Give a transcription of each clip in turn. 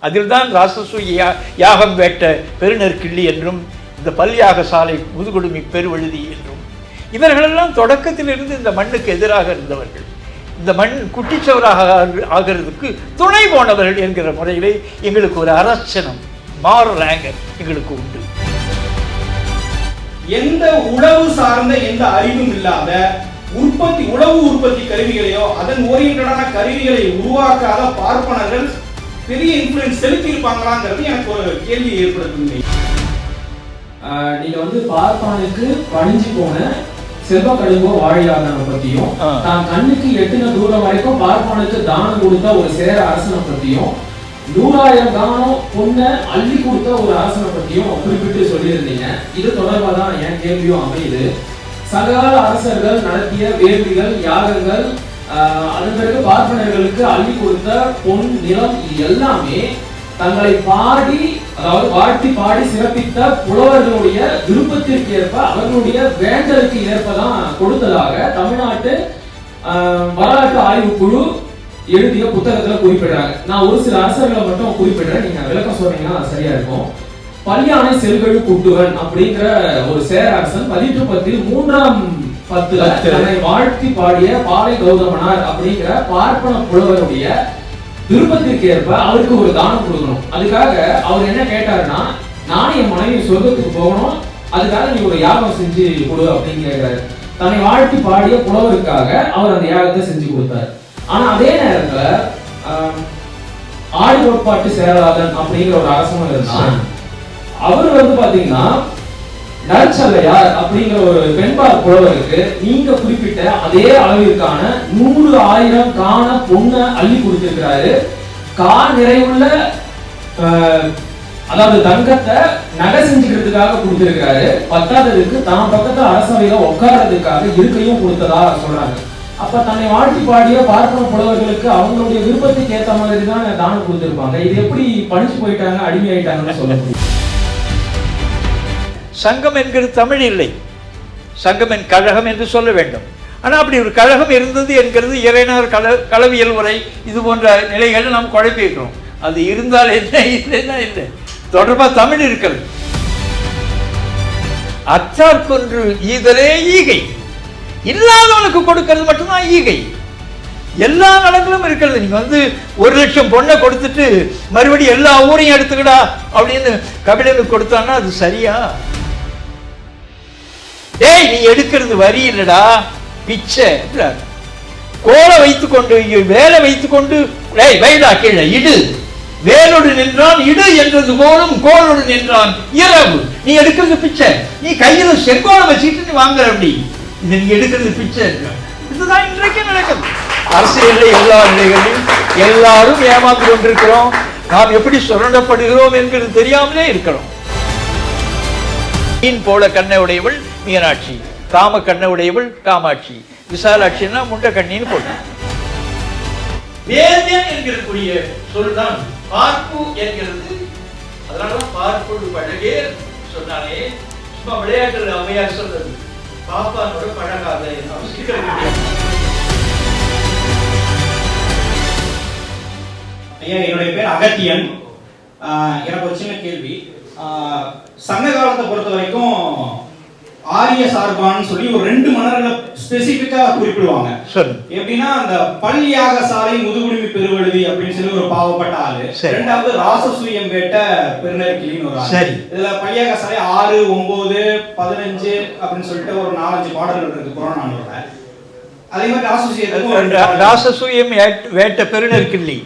அதில்தான் ராசசூய யா- யாகம் வேட்ட பெருநெற்கிள்ளி என்றும் இந்த பல்யாக சாலை முதுகுடுமி பெருவழுதி என்றும். இவர்களெல்லாம் தொடக்கத்திலிருந்து இந்த மண்ணுக்கு எதிராக இருந்தவர்கள். இந்த மண் குட்டிச்சவராக ஆகிறதுக்கு துணை போனவர்கள் என்கிற முறையிலே எங்களுக்கு ஒரு அரசனம் மார் ரேங்கர் எங்களுக்கு உண்டு. எந்த உழவு சார்ந்த எந்த அறிவும் இல்லாத உற்பத்தி உழவு உற்பத்தி கருவிகளையோ அதன் ஓரியன்டான கருவிகளை உருவாக்காத பார்ப்பனர்கள் பெரிய இன்ஃபுளுன்ஸ் செலுத்தி இருப்பாங்களாங்கிறது எனக்கு ஒரு கேள்வி ஏற்படுத்துது ஆஹ் நீங்க வந்து பார்ப்பானுக்கு பணிஞ்சு போன செல்வ கடுங்கோ வாழியாதனை பத்தியும். தான் கண்ணுக்கு எட்டின தூரம் வரைக்கும் பார்ப்பானுக்கு தானம் கொடுத்த ஒரு சேர அரசனை பத்தியும் நூறாயிரம் தானம் பொண்ணை அள்ளி கொடுத்த ஒரு அரசனை பத்தியும் குறிப்பிட்டு சொல்லியிருந்தீங்க. இது தொடர்பாக தான் என் கேள்வியும் அமையுது. சககால அரசர்கள் நடத்திய வேள்விகள் யாகங்கள் அதன் பிறகு பார்ப்பனர்களுக்கு அள்ளி கொடுத்த பொன் நிலம் எல்லாமே தங்களை பாடி அதாவது வாழ்த்தி பாடி சிறப்பித்த புலவர்களுடைய விருப்பத்திற்கு ஏற்ப அவர்களுடைய வேண்டலுக்கு ஏற்பதான் கொடுத்ததாக தமிழ்நாட்டு வரலாற்று ஆய்வு குழு எழுதிய புத்தகத்துல குறிப்பிடுறாங்க. நான் ஒரு சில அரசர்களை மட்டும் குறிப்பிடுறேன். நீங்க விளக்கம் சொன்னீங்கன்னா சரியா இருக்கும். பல்யானை செல்கழு குட்டுவன் அப்படிங்கிற ஒரு சேர அரசன் பதிற்று மூன்றாம் பத்துல பத்து. தன்னை வாழ்த்தி பாடிய பாலை கௌதமனார் அப்படிங்கிற பார்ப்பன புலவருடைய விருப்பத்திற்கு ஏற்ப அவருக்கு ஒரு தானம் கொடுக்கணும். அதுக்காக அவர் என்ன கேட்டாருன்னா நானும் என் மனைவி சொர்க்கத்துக்கு போகணும். அதுக்காக நீ ஒரு யாகம் செஞ்சு கொடு அப்படின்னு கேட்கிறாரு. தன்னை வாழ்த்தி பாடிய புலவருக்காக அவர் அந்த யாகத்தை செஞ்சு கொடுத்தாரு. ஆனா அதே நேரத்துல ஆடி கோட்பாட்டு சேரலாதன் அப்படிங்கிற ஒரு அரசனும் இருந்தான். அவர் வந்து பாத்தீங்கன்னா நற்சல்லையார் அப்படிங்கிற ஒரு பெண்பார் புலவருக்கு நீங்க குறிப்பிட்ட அதே அளவிற்கான நூறு ஆயிரம் காண பொண்ணை அள்ளி கொடுத்திருக்கிறாரு. கா நிறைவுள்ள ஆஹ், அதாவது தங்கத்தை நகை செஞ்சுக்கிறதுக்காக கொடுத்திருக்கிறாரு. பத்தாததுக்கு தான் பக்கத்துல அரசவையில உட்கார்றதுக்காக இருக்கையும் கொடுத்ததா சொல்றாங்க. அப்ப தன்னை வாழ்த்தி பாடிய பார்ப்பன புலவர்களுக்கு அவங்களுடைய விருப்பத்துக்கு ஏற்ற மாதிரி தான் தானம் கொடுத்திருப்பாங்க. இது எப்படி பணிச்சு போயிட்டாங்க அடிமையாயிட்டாங்கன்னு சொல்ல முடியும்? சங்கம் என்கிறது தமிழ் இல்லை. சங்கம் என் கழகம் என்று சொல்ல வேண்டும். ஆனால் அப்படி ஒரு கழகம் இருந்தது என்கிறது இறையினர் கல களவியல் உரை இது போன்ற நிலைகளை நாம் குழப்பிக்கிறோம் அது இருந்தால் என்ன இல்லைன்னா இல்லை. தொடர்பாக தமிழ் இருக்கிறது. அச்சார்கொன்று ஈதலே ஈகை. இல்லாதவனுக்கு கொடுக்கிறது மட்டும்தான் ஈகை. எல்லா நலங்களும் இருக்கிறது. நீங்கள் வந்து ஒரு லட்சம் பொண்ணை கொடுத்துட்டு மறுபடியும் எல்லா ஊரையும் எடுத்துக்கடா அப்படின்னு கபிலனுக்கு கொடுத்தான்னா அது சரியா? டேய் நீ எடுக்கிறது வரி இல்லடா. பிச்சை என்றார். கோலை வைத்துக்கொண்டு இங்க வேலை வைத்துக்கொண்டு டேய் வைடா கீழே இடு. வேலோடு நின்றான் இடு என்றது போலும் கோலோடு நின்றான் இரவு. நீ எடுக்கிறது பிச்சை. நீ கையில செங்கோலை வச்சுட்டு நீ வாங்குற அப்படி. இது நீ எடுக்கிறது பிச்சை இதுதான் இன்றைக்கு நடக்குது. அரசியலில் எல்லா நிலைகளிலும் எல்லாரும் ஏமாந்து கொண்டிருக்கிறோம். நாம் எப்படி சுரண்டப்படுகிறோம் என்கிறது தெரியாமலே இருக்கிறோம் மீன் போல கண்ணை உடையவள் மீனாட்சி காம கண்ணை உடையவள் காமாட்சி. விசாலாட்சின்னா முண்ட கண்ணின்னு போட்டு வேதன் என்கிறக்கூடிய சொல் தான் பார்ப்பு என்கிறது. அதனாலதான் பார்ப்பொழு பழகே சொன்னாலே சும்மா விளையாட்டு அவையார் சொல்றது. பாப்பானோட பழகாத ஐயா என்னுடைய பேர் அகத்தியன். ஆஹ் எனக்கு ஒரு சின்ன கேள்வி. சங்க காலத்தை பொறுத்த வரைக்கும் ஆரிய சார்பான்னு சொல்லி ஒரு ரெண்டு மன்னர்களை ஸ்பெசிபிக்கா குறிப்பிடுவாங்க. எப்படின்னா அந்த பல் யாகசாலை முதுகுடுமி பெருவழுதி அப்படின்னு சொல்லி ஒரு பாவப்பட்ட ஆளு. ரெண்டாவது ராசசூயம் வேட்ட பெருநெருக்கிலின்னு ஒரு ஆளு. சரி. இதுல பல்யாகசாலை ஆறு ஒன்பது பதினஞ்சு அப்படின்னு சொல்லிட்டு ஒரு நாலஞ்சு பாடல்கள் இருக்கு புறநானூறுல அதே மாதிரி. ராசசூயம் வேட்ட பெருநெருக்கிள்ளி.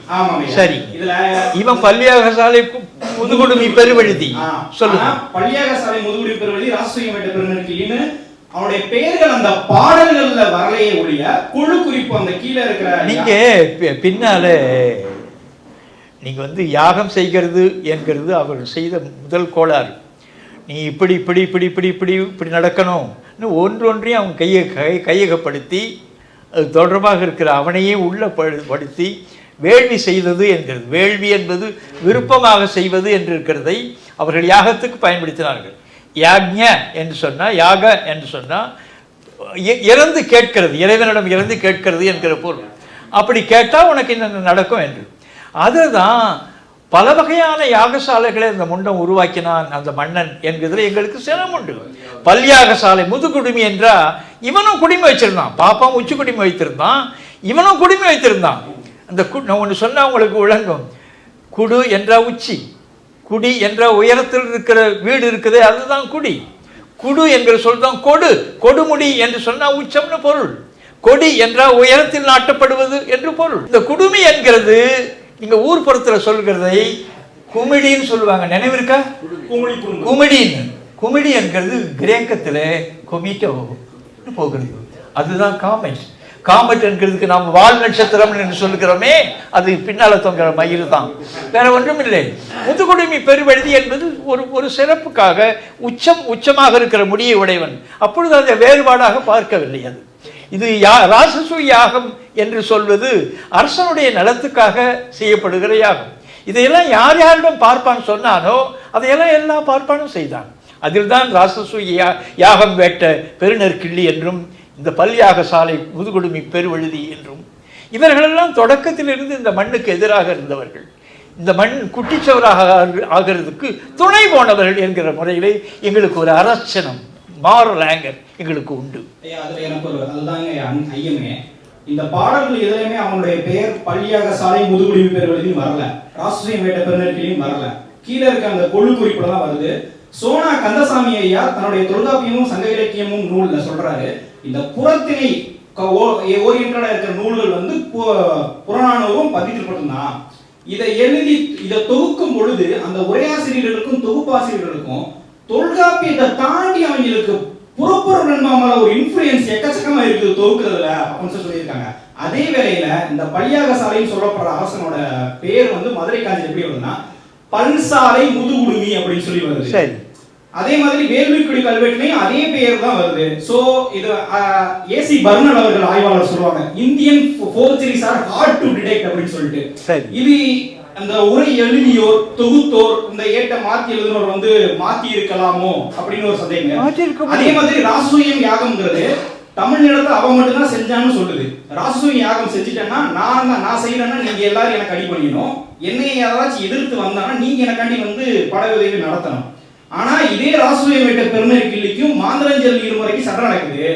சரி. இவன் பல்லியாக சாலை முதுகுடுமி பெருவழுதி. சொல்லுங்க. ஆனா, பல்லியாகசாலை முதுகுடி பெருவழி ராசசூயம் வேட்ட பெருநெருக்கிலின்னு அவனுடைய பெயர்கள் அந்த பாடல்கள்ல வரலையே ஒழிய குழு குறிப்பு அந்த கீழே இருக்கிற நீங்க பின்னால நீங்க வந்து யாகம் செய்கிறது என்கிறது அவர் செய்த முதல் கோளாறு. நீ இப்படி இப்படி இப்படி இப்படி இப்படி இப்படி நடக்கணும். இன்னும் ஒன்றொன்றையும் அவன் கையை கை கையகப்படுத்தி அது தொடர்பாக இருக்கிற அவனையே உள்ள படுத்தி வேள்வி செய்தது என்கிறது. வேள்வி என்பது விருப்பமாக செய்வது என்று இருக்கிறதை அவர்கள் யாகத்துக்கு பயன்படுத்தினார்கள். யாக்ஞ என்று சொன்னால் யாக என்று சொன்னால் இறந்து கேட்கிறது. இறைவனிடம் இறந்து கேட்கிறது என்கிற பொருள். அப்படி கேட்டால் உனக்கு என்ன நடக்கும் என்று. அதுதான் பல வகையான யாகசாலைகளை அந்த முண்டம் உருவாக்கினான் அந்த மன்னன் என்கிறதுல எங்களுக்கு சிரமம் உண்டு. பல்யாகசாலை முதுகுடுமி என்றால் இவனும் குடிமை வச்சிருந்தான். பாப்பாவும் உச்சி குடிமை வைத்திருந்தான். இவனும் குடிமை வைத்திருந்தான். அந்த கு நான் ஒன்று சொன்னால் உங்களுக்கு விளங்கும். குடு என்றால் உச்சி குடி என்ற உயரத்தில் இருக்கிற வீடு இருக்குது அதுதான் குடி. குடு என்கிற சொல் தான் கொடு. கொடுமுடி என்று சொன்னால் உச்சம்னு பொருள். கொடி என்றால் உயரத்தில் நாட்டப்படுவது என்று பொருள். இந்த குடுமி என்கிறது நீங்க ஊர் புறத்தில் சொல்கிறதை குமிடின்னு சொல்லுவாங்க. நினைவிருக்கா குமிழி குறும்பு குமிடின்னு. குமிடி என்கிறது கிரேக்கத்தில் கொமிட்டோ போகிறது. அதுதான் காமெட். காமெட் என்கிறதுக்கு நாம் வால் நட்சத்திரம் என்று சொல்லுகிறோமே அது பின்னால தொங்குற மயில் தான். வேற ஒன்றும் இல்லை முதுகுடுமி பெருவெழுதி என்பது ஒரு ஒரு சிறப்புக்காக உச்சம் உச்சமாக இருக்கிற முடியை உடையவன். அப்பொழுது அதை வேறுபாடாக பார்க்கவில்லை அது. இது யா ராசசு யாகம் என்று சொல்வது அரசனுடைய நலத்துக்காக செய்யப்படுகிற யாகம். இதையெல்லாம் யார் யாரிடம் பார்ப்பான் சொன்னானோ அதையெல்லாம் எல்லா பார்ப்பானும் செய்தான். அதில் தான் ராசசு யா யாகம் வேட்ட பெருநர் கிள்ளி என்றும் இந்த பல்யாக சாலை முதுகுடுமி பெருவழுதி என்றும். இவர்களெல்லாம் தொடக்கத்திலிருந்து இந்த மண்ணுக்கு எதிராக இருந்தவர்கள். இந்த மண் குட்டிச்சவராக ஆகிறதுக்கு துணை போனவர்கள் என்கிற முறையிலே எங்களுக்கு ஒரு அரசனம் மாரல் ஆங்கர் எங்களுக்கு உண்டு. எனக்கு ஒரு அதுதாங்க ஐயமே. இந்த பாடல்கள் எதுலையுமே அவனுடைய பெயர் பள்ளியாக சாலை முதுகுடிவு பெயர்களையும் வரல. ராஷ்டிரியம் வேட்ட பெருநெற்கிலையும் வரல. கீழே இருக்க அந்த கொழு குறிப்புல தான் வருது. சோனா கந்தசாமி ஐயா தன்னுடைய தொல்காப்பியமும் சங்க இலக்கியமும் நூல்ல சொல்றாரு. இந்த புறத்தினை ஓரியன்டா இருக்கிற நூல்கள் வந்து பு- புறநானூறும் பதிற்றுப்பட்டும்தான் இதை எழுதி இதை தொகுக்கும் பொழுது அந்த உரையாசிரியர்களுக்கும் தொகுப்பாசிரியர்களுக்கும் தொல்காப்பியத்தை தாண்டி அவங்களுக்கு புறப்பொருள் நண்பாமல ஒரு இன்ஃப்ளூயன்ஸ் எக்கச்சக்கமா இருக்குது தொகுக்கிறதுல அப்படின்னு சொல்லி சொல்லியிருக்காங்க. அதே வேளையில இந்த பள்ளியாக சாலைன்னு சொல்லப்படுற அரசனோட பேர் வந்து மதுரை காஞ்சி எப்படி வருதுன்னா பல்சாலை முதுகுடுமி அப்படின்னு சொல்லி வருது. சரி. அதே மாதிரி வேள்விக்குடி கல்வெட்டுலையும் அதே பெயர் தான் வருது. சோ இது ஏசி பர்னல் அவர்கள் ஆய்வாளர் சொல்லுவாங்க Indian forgeries are hard to detect அப்படின்னு சொல்லிட்டு. இது அந்த உரை எழுதியோர் தொகுத்தோர் இந்த ஏட்ட மாத்தி எழுதினோர் வந்து மாத்தி இருக்கலாமோ அப்படின்னு ஒரு சந்தேகம். அதே மாதிரி ராசூயம் யாகம்ங்கிறது தமிழ் நிலத்தை அவன் மட்டும் தான் செஞ்சான்னு சொல்லுது. ராசூயம் யாகம் செஞ்சுட்டேன்னா நான் தான் நான் செய்யறேன்னா நீங்க எல்லாரும் எனக்கு அடி பண்ணிடணும். என்னை யாராச்சும் எதிர்த்து வந்தாங்கன்னா நீங்க எனக்காண்டி வந்து படை உதவி நடத்தணும். ஆனா இதே ராசூயம் வேட்ட பெருநெறி கிள்ளிக்கும் மாந்திரஞ்சல் இருமுறைக்கு சண்டை நடக்குது.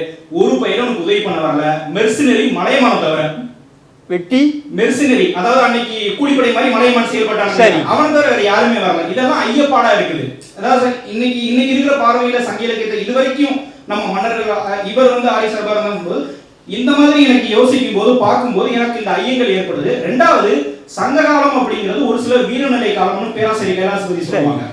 ஒரு பையனும் உனக்கு உதவி பண்ண வரல. மெர்சினரி மலையமானம் தவிர வெட்டி மெர்சினரி அதாவது அன்னைக்கு கூலிப்படை மாதிரி மலையமான் செயல்பட்டாங்க சரி. அவன் தவிர வேற யாருமே வரல. இதெல்லாம் ஐயப்பாடா இருக்குது. அதாவது இன்னைக்கு இன்னைக்கு இருக்கிற பார்வையில சங்க இலக்கியத்தை இது வரைக்கும் நம்ம மன்னர்கள் இவர் வந்து ஆயுசரபா போது இந்த மாதிரி எனக்கு யோசிக்கும் போது பார்க்கும்போது எனக்கு இந்த ஐயங்கள் ஏற்படுது. ரெண்டாவது சங்க காலம் அப்படிங்கிறது ஒரு சிலர் வீரநிலை காலம்னு பேராசிரியர் கைலாசபதி சொல்லுவாங்க.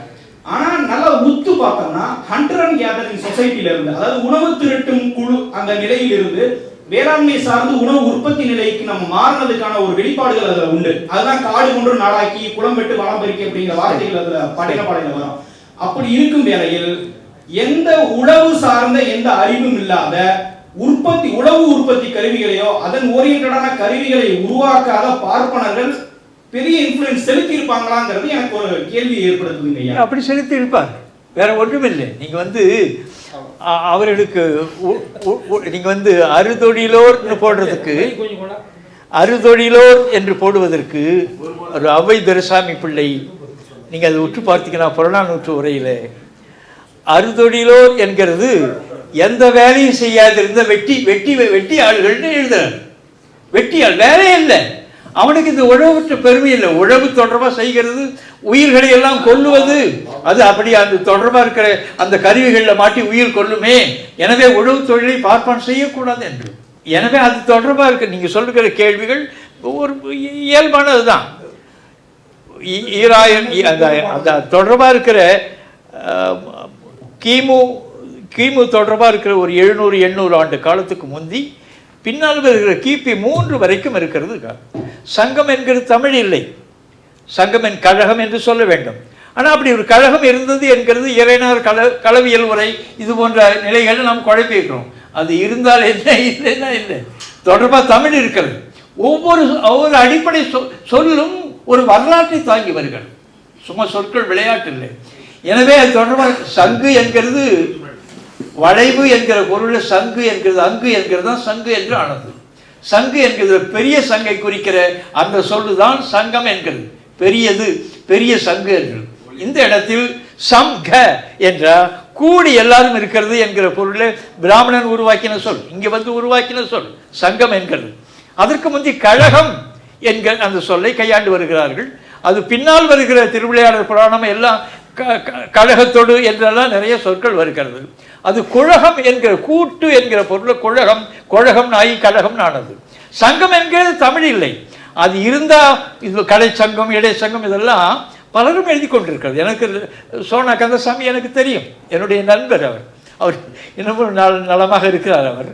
ஆனா நல்லா உத்து பார்த்தோம்னா ஹண்டர் அண்ட் கேதரிங் சொசைட்டில இருந்து அதாவது உணவு திருட்டும் குழு அந்த நிலையில் இருந்து வேளாண்மை சார்ந்து உணவு உற்பத்தி நிலைக்கு நம்ம மாறினதுக்கான ஒரு வெளிப்பாடுகள் அதுல உண்டு. அதுதான் காடு கொன்று நாடாக்கி குளம் வெட்டு வளம் பறிக்க அப்படிங்கிற வார்த்தைகள் அதுல பட்டினப்பாளையில வரும். அப்படி இருக்கும் வேளையில் எந்த உழவு சார்ந்த எந்த அறிவும் இல்லாத உற்பத்தி உழவு உற்பத்தி கருவிகளையோ அதன் ஓரியன்டான கருவிகளை உருவாக்காத பார்ப்பனர்கள் பெரிய இன்ஃபுளுன்ஸ் செலுத்தி இருப்பாங்களாங்கிறது எனக்கு ஒரு கேள்வி ஏற்படுத்துதுங்க அப்படி செலுத்தி இருப்பார் வேற ஒன்றுமில்லை. நீங்க வந்து அவர்களுக்கு உ- உ- உ- நீங்க வந்து அறுதொழிலோர்னு போடுறதுக்கு அறுதொழிலோர் என்று போடுவதற்கு ஒரு அவை துரைசாமி பிள்ளை நீங்க அதை உற்று பார்த்தீங்கன்னா புறநானூற்று உரையில அறுதொழிலோர் என்கிறது எந்த வேலையும் செய்யாதிருந்த வெட்டி வெட்டி வெட்டி ஆளுகள்னு எழுதுறார் வெட்டியாள் வேலையே இல்லை. அவனுக்கு இந்த உழவுற்ற பெருமை இல்லை. உழவு தொடர்பாக செய்கிறது உயிர்களை எல்லாம் கொல்லுவது. அது அப்படி அந்த தொடர்பாக இருக்கிற அந்த கருவிகளில் மாட்டி உயிர் கொல்லுமே. எனவே உழவு தொழிலை பார்ப்பான் செய்யக்கூடாது என்று. எனவே அது தொடர்பாக இருக்கு. நீங்கள் சொல்லுகிற கேள்விகள் ஒரு இயல்பானது தான் ஈராயிரம் அந்த அந்த தொடர்பாக இருக்கிற கிமு கிமு தொடர்பாக இருக்கிற ஒரு எழுநூறு எண்ணூறு ஆண்டு காலத்துக்கு முந்தி பின்னால் வருகிற கிபி மூன்று வரைக்கும் இருக்கிறது. சங்கம் என்கிறது தமிழ் இல்லை. சங்கம் என் கழகம் என்று சொல்ல வேண்டும். ஆனால் அப்படி ஒரு கழகம் இருந்தது என்கிறது இறையினர் கல களவியல் உரை இது போன்ற நிலைகளை நாம் குழப்பிக்கிறோம் அது இருந்தால் என்ன இல்லைன்னா இல்லை. தொடர்பாக தமிழ் இருக்கிறது. ஒவ்வொரு ஒவ்வொரு அடிப்படை சொ சொல்லும் ஒரு வரலாற்றை தாங்கி வருகிறது. சும்மா சொற்கள் விளையாட்டு இல்லை. எனவே அது தொடர்பாக சங்கு என்கிறது வளைவு என்கிற பொருள் சங்கு என்கிறது அங்கு என்கிறது தான் சங்கு என்று ஆனது. சங்கு என்கிறது பெரிய சங்கை குறிக்கிற அந்த சொல்லு தான் சங்கம் என்கிறது. பெரியது பெரிய சங்கு என்று. இந்த இடத்தில் சம்க என்ற கூடி எல்லாரும் இருக்கிறது என்கிற பொருளில் பிராமணன் உருவாக்கின சொல். இங்க வந்து உருவாக்கின சொல் சங்கம் என்கிறது. அதற்கு முந்தி கழகம் என்கிற அந்த சொல்லை கையாண்டு வருகிறார்கள். அது பின்னால் வருகிற திருவிளையாடல் புராணம் எல்லாம் கழகத்தொடு என்றெல்லாம் நிறைய சொற்கள் வருகிறது. அது குழகம் என்கிற கூட்டு என்கிற பொருள் குழகம் குழகம் நாய் கழகம் நானது. சங்கம் என்கிறது தமிழ் இல்லை. அது இருந்தால் இது கடை சங்கம் இடை சங்கம் இதெல்லாம் பலரும் எழுதி கொண்டிருக்கிறது. எனக்கு சோனா கந்தசாமி எனக்கு தெரியும். என்னுடைய நண்பர் அவர். அவர் இன்னமும் நல நலமாக இருக்கிறார் அவர்.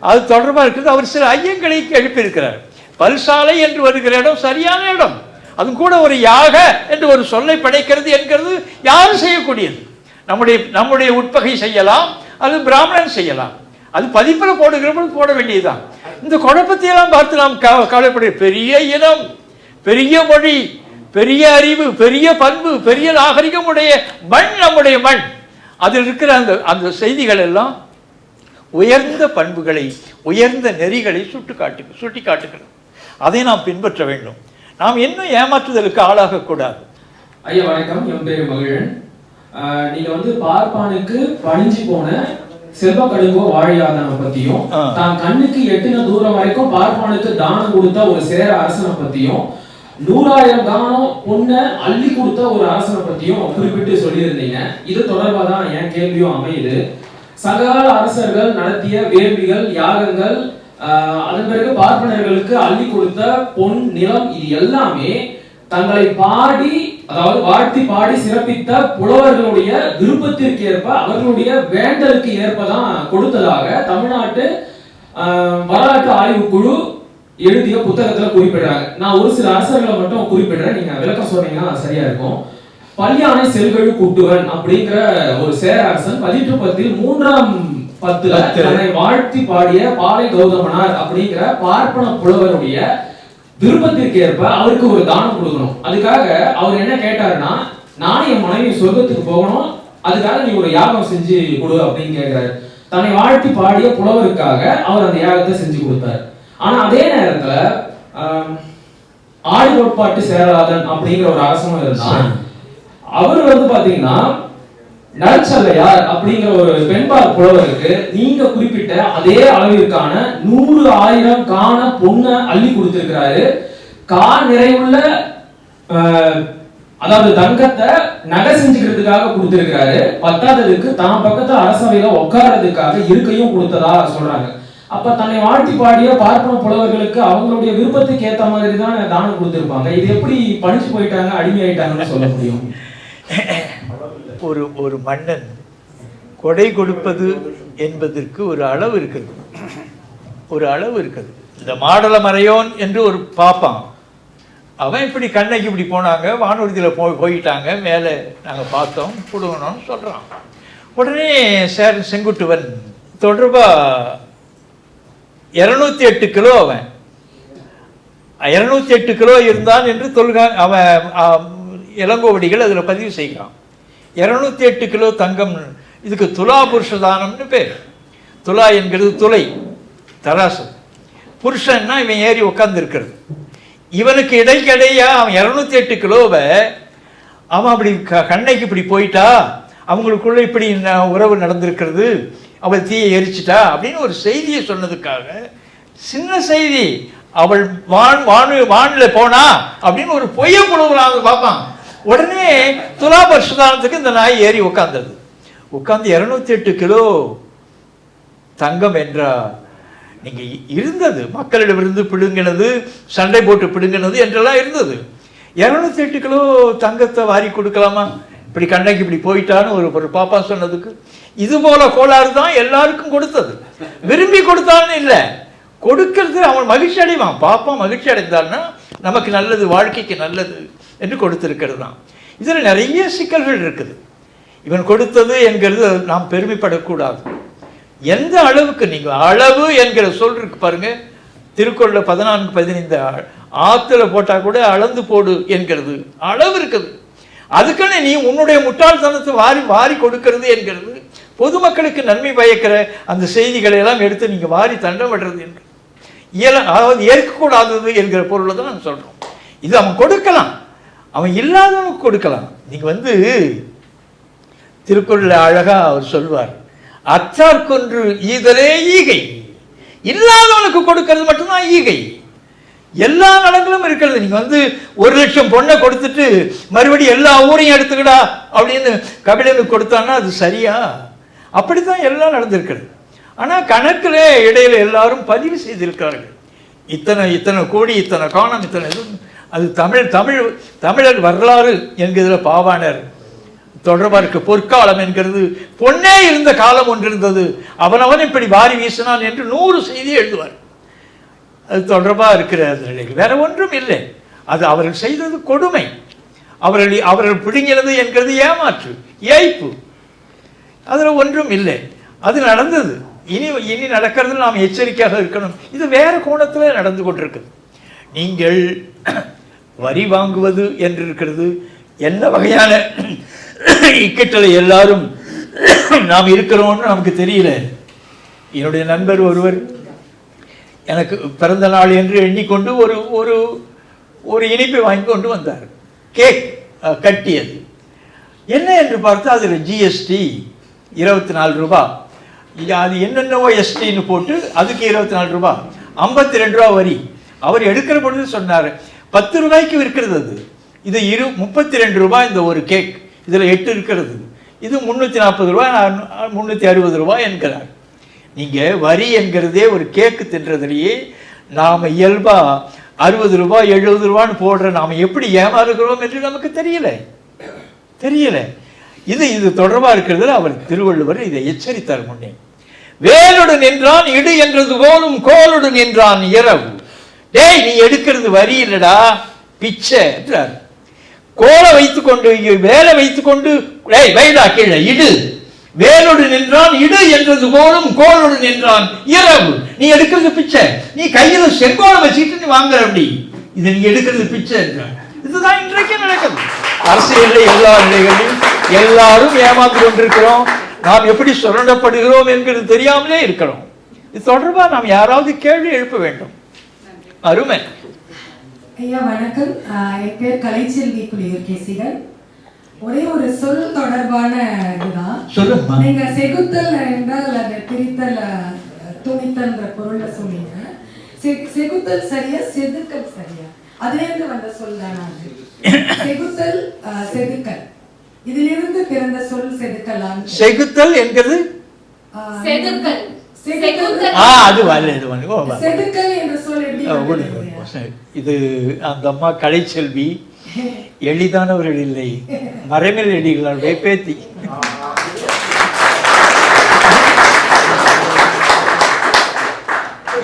அது தொடர்பாக இருக்கிறது. அவர் சில ஐயங்களை எழுப்பியிருக்கிறார். பல்சாலை என்று வருகிற இடம் சரியான இடம். அதுவும் கூட ஒரு யாக என்று ஒரு சொல்லை படைக்கிறது என்கிறது யாரும் செய்யக்கூடியது. நம்முடைய நம்முடைய உட்பகை செய்யலாம் அது பிராமணன் செய்யலாம். அது பதிப்பில் போடுகிறவங்க போட வேண்டியதுதான். இந்த குழப்பத்தையெல்லாம் பார்த்து நாம் க- பெரிய இனம் பெரிய மொழி பெரிய அறிவு பெரிய பண்பு பெரிய நாகரிகம் உடைய மண் நம்முடைய மண். அதில் இருக்கிற அந்த அந்த செய்திகள் எல்லாம் உயர்ந்த பண்புகளை உயர்ந்த நெறிகளை சுட்டு காட்டு சுட்டி காட்டுகிறது அதை நாம் பின்பற்ற வேண்டும். நாம் இன்னும் ஏமாற்றுதலுக்கு ஆளாகக்கூடாது. ஐயா வணக்கம். என் பேரு மகிழன். நீங்க வந்து பார்ப்பானுக்கு பணிஞ்சு போன செல்வ கடுங்கோ வாழியாதனை பத்தியும். தான் கண்ணுக்கு எட்டின தூரம் வரைக்கும் பார்ப்பானுக்கு தானம் கொடுத்த ஒரு சேர அரசனை பத்தியும் நூறாயிரம் தானம் பொண்ண அள்ளி கொடுத்த ஒரு அரசனை பத்தியும் குறிப்பிட்டு சொல்லியிருந்தீங்க. இது தொடர்பா தான் என் கேள்வியும் அமையுது. சங்ககால அரசர்கள் நடத்திய வேள்விகள் யாகங்கள் அதன் பிறகு பார்ப்பனர்களுக்கு அள்ளி கொடுத்த பொன் நிலம் இது எல்லாமே தங்களை பாடி அதாவது வாழ்த்தி பாடி சிறப்பித்த புலவர்களுடைய விருப்பத்திற்கு ஏற்ப அவர்களுடைய வேண்டலுக்கு ஏற்பதான் கொடுத்ததாக தமிழ்நாட்டு ஆஹ், வரலாற்று ஆய்வு குழு எழுதிய புத்தகத்துல குறிப்பிடுறாங்க. நான் ஒரு சில அரசர்களை மட்டும் குறிப்பிடுறேன். நீங்க விளக்கம் சொன்னீங்கன்னா சரியா இருக்கும். பல்யானை செல்கழு குட்டுவன் அப்படிங்கிற ஒரு சேர அரசன் பதிற்றுப்பத்தில் மூன்றாம் பத்துல பத்து. தன்னை வாழ்த்தி பாடிய பாலை கௌதமனார் அப்படிங்கிற பார்ப்பன புலவருடைய விருப்பத்திற்கு ஏற்ப அவருக்கு ஒரு தானம் கொடுக்கணும். அதுக்காக அவர் என்ன கேட்டாருன்னா நானும் என் மனைவி சொர்க்கத்துக்கு போகணும் அதுக்காக நீ ஒரு யாகம் செஞ்சு கொடு அப்படின்னு கேக்குறாரு தன்னை வாழ்த்தி பாடிய புலவருக்காக அவர் அந்த யாகத்தை செஞ்சு கொடுத்தார். ஆனா அதே நேரத்துல ஆடி கோட்பாட்டு சேரலாதன் அப்படிங்கிற ஒரு அரசனும் இருந்தான். அவர் வந்து பாத்தீங்கன்னா நற்சல்லையார் அப்படிங்கிற ஒரு பெண்பார் புலவருக்கு நீங்க குறிப்பிட்ட அதே அளவிற்கான நூறு ஆயிரம் காண பொண்ண அள்ளி கொடுத்திருக்கிறாரு. கா நிறைவுள்ள அதாவது தங்கத்தை நகை செஞ்சுக்கிறதுக்காக கொடுத்திருக்கிறாரு. பத்தாததுக்கு தான் பக்கத்து அரசவையில உட்கார்றதுக்காக இருக்கையும் கொடுத்ததா சொல்றாங்க. அப்ப தன்னை வாழ்த்தி பாடிய பார்ப்பன புலவர்களுக்கு அவங்களுடைய விருப்பத்துக்கு ஏத்த மாதிரி தான் தானம் கொடுத்திருப்பாங்க. இது எப்படி பணிச்சு போயிட்டாங்க அடிமையாயிட்டாங்கன்னு சொல்ல முடியும்? ஒரு ஒரு மன்னன் கொடை கொடுப்பது என்பதற்கு ஒரு அளவு இருக்குது ஒரு அளவு இருக்குது இந்த மாடல மறையோன் என்று ஒரு பாப்பான். அவன் இப்படி கண்ணைக்கு இப்படி போனாங்க வானூர்தியில் போய் போயிட்டாங்க மேலே நாங்கள் பார்த்தோம் கொடுக்கணும்னு சொல்கிறான் உடனே சேர் செங்குட்டுவன் தொடர்பாக இரநூத்தி எட்டு கிலோ அவன். இரநூத்தி எட்டு கிலோ இருந்தான் என்று தொல்கா அவன் இளங்கோவடிகள் அதில் பதிவு செய்கிறான். இரநூத்தி எட்டு கிலோ தங்கம் இதுக்கு துலா புருஷதானம்னு பேர். துலா என்கிறது துளை தராசு. புருஷன்னா இவன் ஏறி உட்கார்ந்து இவனுக்கு இடைக்கிடையே அவன் இரநூத்தி எட்டு கிலோவை அவன் அப்படி க- கண்ணைக்கு இப்படி போயிட்டா அவங்களுக்குள்ள இப்படி ந- உறவு நடந்திருக்கிறது அவள் தீயை எரிச்சிட்டா அப்படின்னு ஒரு செய்தியை சொன்னதுக்காக சின்ன செய்தி. அவள் வான் வானு வானில் போனா அப்படின்னு ஒரு பொய்ய புலவராக பார்ப்பான். உடனே துலா சுதானத்துக்கு இந்த நாய் ஏறி உட்காந்தது உட்காந்து இரநூத்தி எட்டு கிலோ தங்கம் என்றால் நீங்க இருந்தது. மக்களிடமிருந்து பிடுங்கினது சண்டை போட்டு பிடுங்கினது என்றெல்லாம் இருந்தது. இரநூத்தி எட்டு கிலோ தங்கத்தை வாரி கொடுக்கலாமா? இப்படி கண்ணைக்கு இப்படி போயிட்டான்னு ஒரு ஒரு பாப்பா சொன்னதுக்கு. இது போல கோளாறு தான் எல்லாருக்கும் கொடுத்தது. விரும்பி கொடுத்தான்னு இல்லை. கொடுக்கறது அவன் மகிழ்ச்சி அடைவான். பாப்பா மகிழ்ச்சி அடைந்தான்னா நமக்கு நல்லது வாழ்க்கைக்கு நல்லது. என்று கொடுத்திருக்கிறது தான் இதில் நிறைய சிக்கல்கள் இருக்குது. இவன் கொடுத்தது என்கிறது நாம் பெருமைப்படக்கூடாது. எந்த அளவுக்கு நீங்கள் அளவு என்கிற சொல் இருக்கு பாருங்க. திருக்குறள் பதினான்கு பதினைந்து ஆற்றுல போட்டால் கூட அளந்து போடு என்கிறது. அளவு இருக்குது. அதுக்குன்னு நீ உன்னுடைய முட்டாள்தனத்தை வாரி வாரி கொடுக்கிறது என்கிறது. பொதுமக்களுக்கு நன்மை பயக்கிற அந்த செய்திகளை எல்லாம் எடுத்து நீங்கள் வாரி தண்டம் விடுறது என்று. இயல அதாவது ஏற்கக்கூடாதது என்கிற பொருளை தான் நான் சொல்கிறோம் இது அவன் கொடுக்கலாம். அவன் இல்லாதவனுக்கு கொடுக்கலாம். நீங்கள் வந்து திருக்குறள் அழகா அவர் சொல்வார் அச்சார் கொன்று ஈதலே ஈகை. இல்லாதவனுக்கு கொடுக்கறது மட்டும்தான் ஈகை. எல்லா நலங்களும் இருக்கிறது. நீங்கள் வந்து ஒரு லட்சம் பொண்ணை கொடுத்துட்டு மறுபடியும் எல்லா ஊரையும் எடுத்துக்கடா அப்படின்னு கபிலனுக்கு கொடுத்தான்னா அது சரியா? அப்படித்தான் எல்லாம் நடந்திருக்கிறது. ஆனால் கணக்கில் இடையில எல்லாரும் பதிவு செய்திருக்கிறார்கள். இத்தனை இத்தனை கோடி இத்தனை காணம் இத்தனை இது. அது தமிழ் தமிழ் தமிழர் வரலாறு என்கிறதுல பாவாணர். தொடர்பாக இருக்கு பொற்காலம் என்கிறது. பொன்னே இருந்த காலம் ஒன்று இருந்தது அவனவன் இப்படி வாரி வீசினான் என்று நூறு செய்தி எழுதுவார். அது தொடர்பாக இருக்கிற நிலையில் வேற ஒன்றும் இல்லை. அது அவர்கள் செய்தது கொடுமை. அவர்கள் அவர்கள் பிடுங்கினது என்கிறது ஏமாற்று ஏய்ப்பு. அதில் ஒன்றும் இல்லை. அது நடந்தது. இனி இனி நடக்கிறது நாம் எச்சரிக்கையாக இருக்கணும். இது வேறு கோணத்தில் நடந்து கொண்டிருக்குது. நீங்கள் வரி வாங்குவது என்று இருக்கிறது என்ன வகையான இக்கட்டளை எல்லாரும் நாம் இருக்கிறோம்னு நமக்கு தெரியல. என்னுடைய நண்பர் ஒருவர் எனக்கு பிறந்த நாள் என்று எண்ணிக்கொண்டு ஒரு ஒரு ஒரு இனிப்பை வாங்கி கொண்டு வந்தார். கேக் கட்டியது. என்ன என்று பார்த்தா அதில் ஜிஎஸ்டி இருபத்தி நாலு ரூபாய் அது என்னென்னவோ எஸ்டின்னு போட்டு அதுக்கு இருபத்தி நாலு ரூபா. ஐம்பத்தி ரெண்டு ரூபா வரி. அவர் எடுக்கிற பொழுது சொன்னார் பத்து ரூபாய்க்கு விற்கிறது அது. இது இரு முப்பத்தி ரெண்டு ரூபாய் இந்த ஒரு கேக் இதில் எட்டு இருக்கிறது. இது முந்நூற்றி நாற்பது ரூபாய் முந்நூற்றி அறுபது ரூபாய் என்கிறார். நீங்கள் வரி என்கிறதே ஒரு கேக்கு தின்றதுலேயே நாம் இயல்பாக அறுபது ரூபாய் எழுபது ரூபான்னு போடுற நாம் எப்படி ஏமாறுகிறோம் என்று நமக்கு தெரியல. தெரியல. இது இது தொடர்பாக இருக்கிறதுல அவர் திருவள்ளுவர் இதை எச்சரித்தார் முன்னே. வேலுடன் நின்றான் இடு என்றது போலும் கோலுடன் நின்றான் இரவு. டேய் நீ எடுக்கிறது வரி இல்லடா. பிச்சை என்றார். கோலை வைத்துக்கொண்டு இங்க வேலை வைத்துக்கொண்டு டேய் வைடா கீழே இடு. வேலோடு நின்றான் இடு என்றது போலும் கோலோடு நின்றான். இரவு. நீ எடுக்கிறது பிச்சை. நீ கையில் செங்கோலை வச்சுட்டு நீ வாங்குற அப்படி. இது நீ எடுக்கிறது பிச்சை என்றான் இதுதான் இன்றைக்கு நடக்குது அரசியலில் எல்லா நிலைகளிலும் எல்லாரும் ஏமாந்து கொண்டிருக்கிறோம். நாம் எப்படி சுரண்டப்படுகிறோம் என்கிறது தெரியாமலே இருக்கிறோம் இது தொடர்பாக நாம் யாராவது கேள்வி எழுப்ப வேண்டும். அருமை. ஐயா வணக்கம். என் பேர் கலைச்செல்வி குளியூர் கேசிகன் ஒரே ஒரு சொல் தொடர்பான இதுதான். சொல்லுங்கம்மா. நீங்க செகுத்தல் என்றால் அது பிரித்தல் துணித்தல்ன்ற பொருள்ல சொன்னீங்க. செ- செகுத்தல் சரியா செதுக்கல் சரியா? அதிலிருந்து வந்த சொல் தானா அது? செகுத்தல் ஆஹ், செதுக்கல். இதிலிருந்து பிறந்த சொல் செதுக்கலாம் செகுத்தல் என்கிறது? செதுக்கல். ஆ அது வரல இது அந்த அம்மா கலைச்செல்வி. எளிதானவர்கள் இல்லை. மறைமல் எடிகளுடைய பேத்தி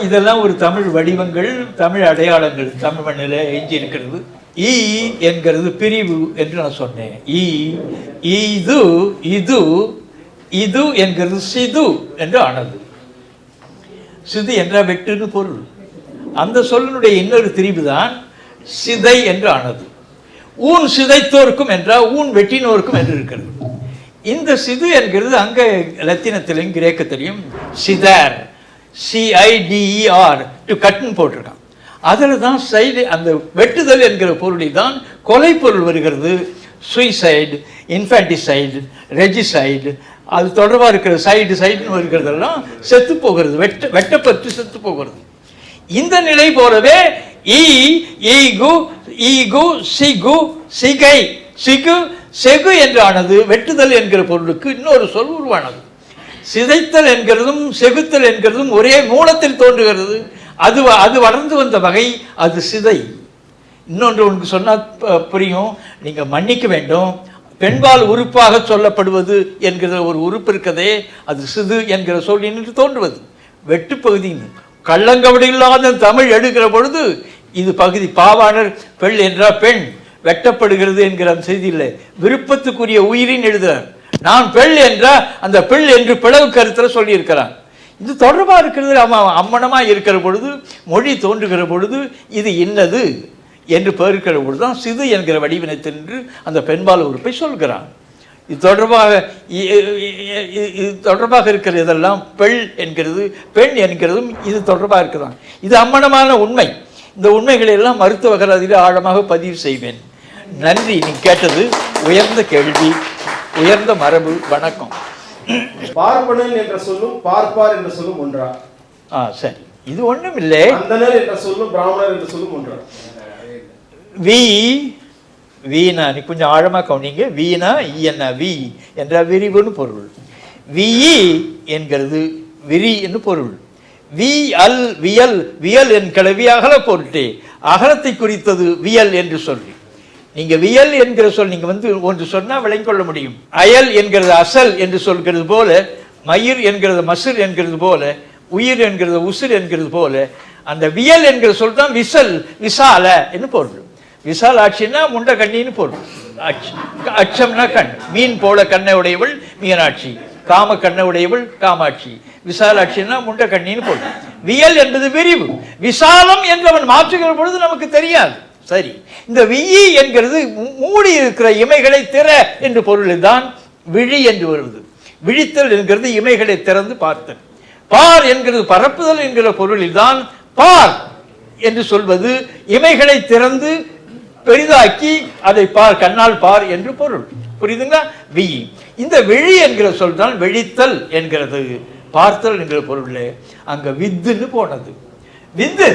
இதெல்லாம் ஒரு தமிழ் வடிவங்கள் தமிழ் அடையாளங்கள். தமிழ் மண்ணில் எஞ்சி இருக்கிறது. ஈ என்கிறது பிரிவு என்று நான் சொன்னேன். ஈ இது இது இது என்கிறது சிது என்று ஆனது. சிது என்றால் வெட்டுன்னு பொருள். அந்த சொல்லினுடைய இன்னொரு திரிவு தான் சிதை என்று ஆனது. ஊன் சிதைத்தோருக்கும் என்றால் ஊன் வெட்டினோருக்கும் என்று இருக்கிறது. இந்த சிது என்கிறது அங்கே லத்தினத்திலையும் கிரேக்கத்திலையும் சிதர் சிஐடிஇஆர் டு கட்டன் போட்டிருக்கான். அதில் தான் சைடு அந்த வெட்டுதல் என்கிற பொருளில் தான் கொலை பொருள் வருகிறது. சுயசைடு இன்ஃபென்டிசைடு ரெஜிசைடு அது தொடர்பாக இருக்கிற சைடு சைடுன்னு இருக்கிறதெல்லாம் செத்து போகிறது வெட்ட வெட்டப்பட்டு செத்து போகிறது. இந்த நிலை போலவே ஈ ஈகு ஈகு சிகு சிகை சிகு செகு என்றானது வெட்டுதல் என்கிற பொருளுக்கு இன்னொரு சொல் உருவானது. சிதைத்தல் என்கிறதும் செகுத்தல் என்கிறதும் ஒரே மூலத்தில் தோன்றுகிறது. அது வ- அது வளர்ந்து வந்த வகை அது சிதை. இன்னொன்று உனக்கு சொன்னால் புரியும். நீங்கள் மன்னிக்க வேண்டும். பெண்பால் உறுப்பாக சொல்லப்படுவது என்கிற ஒரு உறுப்பு இருக்கதே அது சிது என்கிற சொல் என்று தோன்றுவது. வெட்டுப்பகுதின்னு கள்ளங்கவடி இல்லாத தமிழ் எடுக்கிற பொழுது இது பகுதி பாவாணர் பெண் என்றால் பெண் வெட்டப்படுகிறது என்கிற அந்த இல்லை விருப்பத்துக்குரிய உயிரின் எழுதுகிறார் நான் பெண் என்றால் அந்த பெண் என்று பிளவு கருத்தில் சொல்லியிருக்கிறான் இது தொடர்பாக இருக்கிறது அவன் அம்மனமாக இருக்கிற பொழுது மொழி தோன்றுகிற பொழுது இது இன்னது. என்று பெருக்கிற பொழுது தான் சிது என்கிற வடிவினத்தென்று அந்த பெண்பால் உறுப்பை சொல்கிறான். இது தொடர்பாக இது தொடர்பாக இருக்கிற இதெல்லாம் பெண் என்கிறது பெண் என்கிறதும் இது தொடர்பாக இருக்குதான். இது அம்மனமான உண்மை. இந்த உண்மைகளை எல்லாம் மருத்துவ கலாதியில் ஆழமாக பதிவு செய்வேன். நன்றி. நீ கேட்டது உயர்ந்த கேள்வி உயர்ந்த மரபு வணக்கம். பார்ப்பனன் என்ற சொல்லும் பார்ப்பார் என்ற சொல்லும் ஒன்றா? ஆ சரி. இது ஒண்ணும் இல்லை அந்தனர் என்ற சொல்லும் பிராமணர் என்ற சொல்லும் ஒன்றா? வி வீணா நீ கொஞ்சம் ஆழமாக கவனிங்க. வீணா ஈயனா வி என்ற விரிவுன்னு பொருள். விஇ என்கிறது விரி என்று பொருள். வி அல் வியல் வியல் என் கிளவி அகல பொருட்டே அகலத்தை குறித்தது வியல் என்று சொல்லி. நீங்க வியல் என்கிற சொல் நீங்க வந்து ஒன்று சொன்னா விளங்கிக் கொள்ள முடியும். அயல் என்கிறது அசல் என்று சொல்கிறது போல மயிர் என்கிறது மசுர் என்கிறது போல உயிர் என்கிறது உசுர் என்கிறது போல அந்த வியல் என்கிற சொல் தான் விசல் விசால என்று பொருள். விசாலாட்சின்னா முண்ட கண்ணின்னு பொருள். அச்சம்னா கண். மீன் போல கண்ணை உடையவள் மீனாட்சி. காம கண்ணை உடையவள் காமாட்சி. விசாலாட்சின்னா முண்ட கண்ணின்னு பொருள். வியல் என்பது விரிவு. விசாலம் என்று அவன் மாற்றுகிற பொழுது நமக்கு தெரியாது. சரி. இந்த வியி என்கிறது மூ- மூடி இருக்கிற இமைகளை திற என்று பொருளில் தான் விழி என்று வருவது. விழித்தல் என்கிறது இமைகளை திறந்து பார்த்தல். பார் என்கிறது பரப்புதல் என்கிற பொருளில் தான் பார் என்று சொல்வது இமைகளை திறந்து பெரிதாக்கி அதை பார் கண்ணால் பார் என்று பொருள். புரியுதுங்களா? வி. இந்த விழி என்கிற சொல் தான் விழித்தல் என்கிறது. பார்த்தல் என்கிற பொருள் அங்க வித்துன்னு போனது. வித்து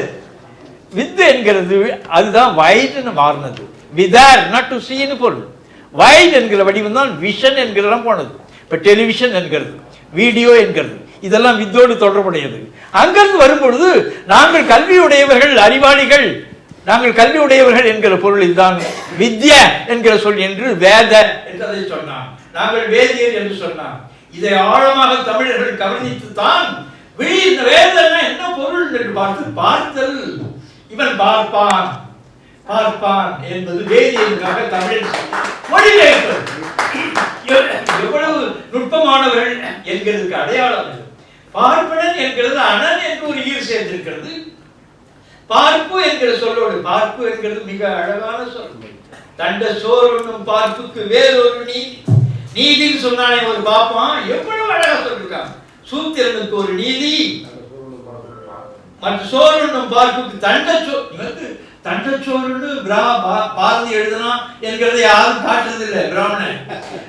வித்து என்கிறது அதுதான் வயதுன்னு மாறினது. விதார் நாட் டு சீன்னு பொருள். வைட் என்கிற வடிவம் தான் விஷன் என்கிறதெல்லாம் போனது. இப்போ டெலிவிஷன் என்கிறது வீடியோ என்கிறது. இதெல்லாம் வித்தோடு தொடர்புடையது. அங்கிருந்து வரும்பொழுது நாங்கள் கல்வியுடையவர்கள் அறிவாளிகள் நாங்கள் கல்வி உடையவர்கள் என்கிற பொருளில் தான் வித்யா என்கிற சொல் என்று வேத என்றதை சொன்னான். நாங்கள் வேதியர் என்று சொன்னான். இதை ஆழமாக தமிழர்கள் கவனித்து தான் இந்த வேதனை என்ன பொருள் என்று பார்த்து பார்த்தல். இவன் பார்ப்பான். பார்ப்பான் என்பது வேதியனுக்காக தமிழ் மொழிபெயர்ப்பு எவ்வளவு நுட்பமானவர்கள் என்கிறதுக்கு அடையாளம் பார்ப்பனன் என்கிறது அனன் என்று ஒரு ஈர் சேர்ந்திருக்கிறது. பார்ப்பு என்கிற சொல்லோடு பார்ப்பு என்கிறது மிக அழகான சொல். தண்ட சோறுண்ணும் பார்ப்புக்கு வேறொரு நீதி நீதின்னு சொன்னானே ஒரு பாப்பான் எவ்வளவு அழகா சொல்லிருக்காங்க. சூத்திரனுக்கு ஒரு நீதி. மற்ற சோறுண்ணும் பார்ப்புக்கு தண்டச்சோ நீ வந்து தண்டச்சோறுன்னு பிரா பா- பாரதி எழுதுனா என்கிறதை யாரும் காட்டுறது இல்லை பிராமணன்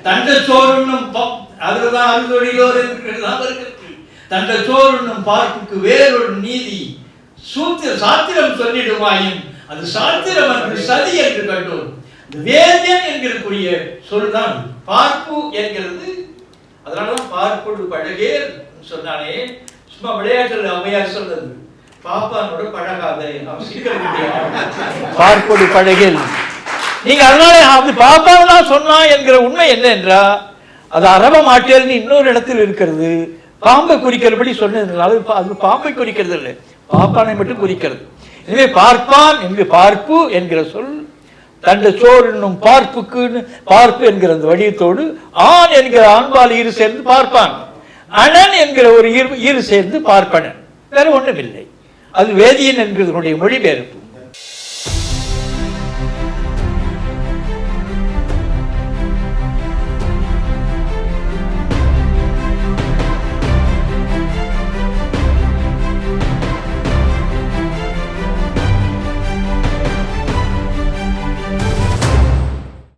தண்டச்சோறுன்னும் ப- அதுலதான் அறுதொழிலோர் என்று தண்ட தண்டச்சோறுன்னும் பார்ப்புக்கு வேறொரு நீதி. சூத்திர சாத்திரம் சொல்லிடுவாயும் அது சாத்திரம் என்று சதி என்று கண்டோம். இந்த வேதியன் என்கிறக்கூடிய சொல் தான் பார்ப்பு என்கிறது. அதனாலதான் பார்ப்பொழு பழகே சொன்னானே. சும்மா விளையாட்டுல அவையார் சொன்னது. பாப்பானோட பழகாதே அவன் சீக்கிரம் பார்ப்பொழு பழகே நீங்க அதனால அது பாப்பான் தான் சொன்னா என்கிற உண்மை என்ன என்றா அது அரப மாட்டேல்னு இன்னொரு இடத்தில் இருக்கிறது. பாம்பை குறிக்கிறபடி சொன்னதுனால அது அது பாம்பை குறிக்கிறது இல்லை பாப்பானை மட்டும் குறிக்கிறது எனவே பார்ப்பான் என்று பார்ப்பு என்கிற சொல் தண்ட சோர் என்னும் பார்ப்புக்குன்னு பார்ப்பு என்கிற அந்த வடிவத்தோடு ஆண் என்கிற ஆண்பால் ஈறு சேர்ந்து பார்ப்பான் அனன் என்கிற ஒரு ஈர் ஈறு சேர்ந்து பார்ப்பனன். வேற ஒன்றும் இல்லை அது வேதியன் என்கிறதுனுடைய மொழிபெயர்ப்பு